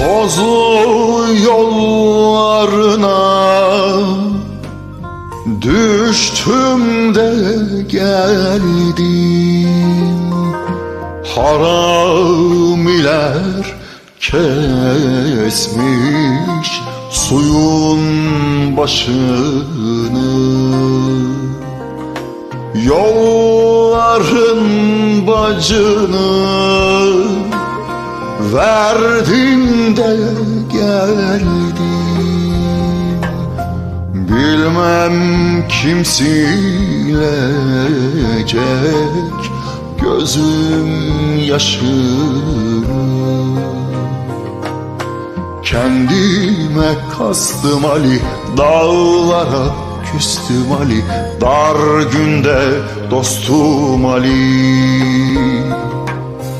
Tozlu yollarına. Düştüm de geldim. Haramiler kesmiş suyun başını. Yolların bacını verdin de geldim Bilmem kim silecek gözüm yaşını. Kendime kastım Ali Dağlara küstüm Ali. Dar günde dostum Ali